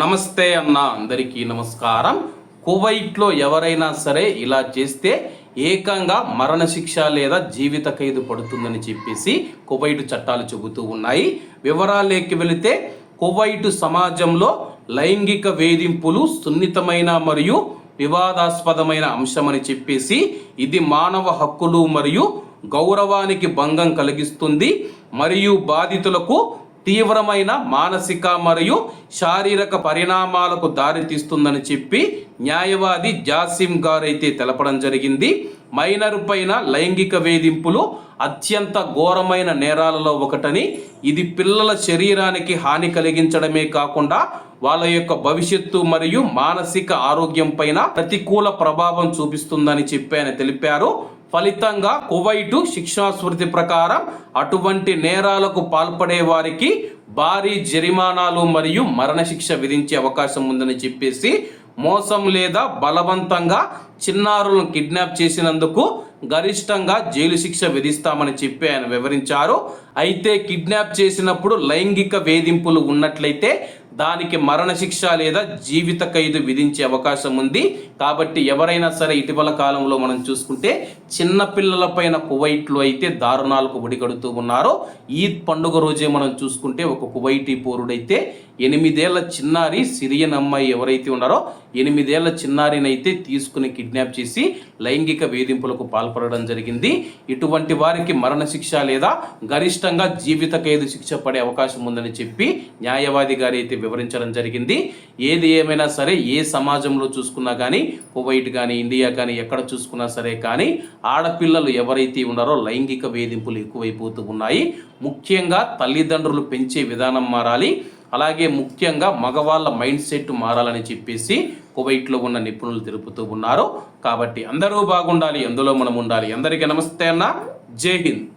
నమస్తే అన్న అందరికీ నమస్కారం. కువైట్లో ఎవరైనా సరే ఇలా చేస్తే ఏకంగా మరణశిక్ష లేదా జీవిత ఖైదు పడుతుందని చెప్పేసి కువైట్ చట్టాలు చెబుతూ ఉన్నాయి. వివరాలేకి వెళితే కువైట్ సమాజంలో లైంగిక వేధింపులు సున్నితమైన మరియు వివాదాస్పదమైన అంశమని చెప్పేసి ఇది మానవ హక్కులు మరియు గౌరవానికి భంగం కలిగిస్తుంది. మరియు బాధితులకు తీవ్రమైన మానసిక మరియు శారీరక పరిణామాలకు దారితీస్తుందని చెప్పి న్యాయవాది జాసిం గారు అయితే తెలపడం జరిగింది. మైనర్ పైన లైంగిక వేధింపులు అత్యంత ఘోరమైన నేరాలలో ఒకటని ఇది పిల్లల శరీరానికి హాని కలిగించడమే కాకుండా వాళ్ళ యొక్క భవిష్యత్తు మరియు మానసిక ఆరోగ్యం పైన ప్రతికూల ప్రభావం చూపిస్తుందని చెప్పి ఆయన తెలిపారు. ఫలితంగా కువైటు శిక్షాస్మృతి ప్రకారం అటువంటి నేరాలకు పాల్పడే వారికి భారీ జరిమానాలు మరియు మరణశిక్ష విధించే అవకాశం ఉందని చెప్పేసి మోసం లేదా బలవంతంగా చిన్నారులను కిడ్నాప్ చేసినందుకు గరిష్టంగా జైలు శిక్ష విధిస్తామని చెప్పి ఆయన వివరించారు. అయితే కిడ్నాప్ చేసినప్పుడు లైంగిక వేధింపులు ఉన్నట్లయితే దానికి మరణశిక్ష లేదా జీవిత ఖైదు విధించే అవకాశం ఉంది. కాబట్టి ఎవరైనా సరే ఇటీవల కాలంలో మనం చూసుకుంటే చిన్నపిల్లల పైన కువైట్లో అయితే దారుణాలకు ఒడిగడుతూ ఉన్నారు. ఈద్ పండుగ రోజే మనం చూసుకుంటే ఒక కువైటీ పౌరుడైతే ఎనిమిదేళ్ళ చిన్నారి సిరియన్ అమ్మాయి ఎవరైతే ఉన్నారో ఎనిమిదేళ్ళ చిన్నారినైతే తీసుకుని కిడ్నాప్ చేసి లైంగిక వేధింపులకు పాల్పడడం జరిగింది. ఇటువంటి వారికి మరణశిక్ష లేదా గరిష్టంగా జీవిత ఖైదు శిక్ష పడే అవకాశం ఉందని చెప్పి న్యాయవాది గారు అయితే వివరించడం జరిగింది. ఏది ఏమైనా సరే ఏ సమాజంలో చూసుకున్నా కానీ కువైట్ కానీ ఇండియా కానీ ఎక్కడ చూసుకున్నా సరే కానీ ఆడపిల్లలు ఎవరైతే ఉన్నారో లైంగిక వేధింపులు ఎక్కువైపోతూ ఉన్నాయి. ముఖ్యంగా తల్లిదండ్రులు పెంచే విధానం మారాలి. అలాగే ముఖ్యంగా మగవాళ్ళ మైండ్ సెట్ మారాలని చెప్పేసి కువైట్లో ఉన్న నిపుణులు తెలుపుతూ ఉన్నారు. కాబట్టి అందరూ బాగుండాలి అందులో మనం ఉండాలి. అందరికీ నమస్తే అన్న. జై హింద్.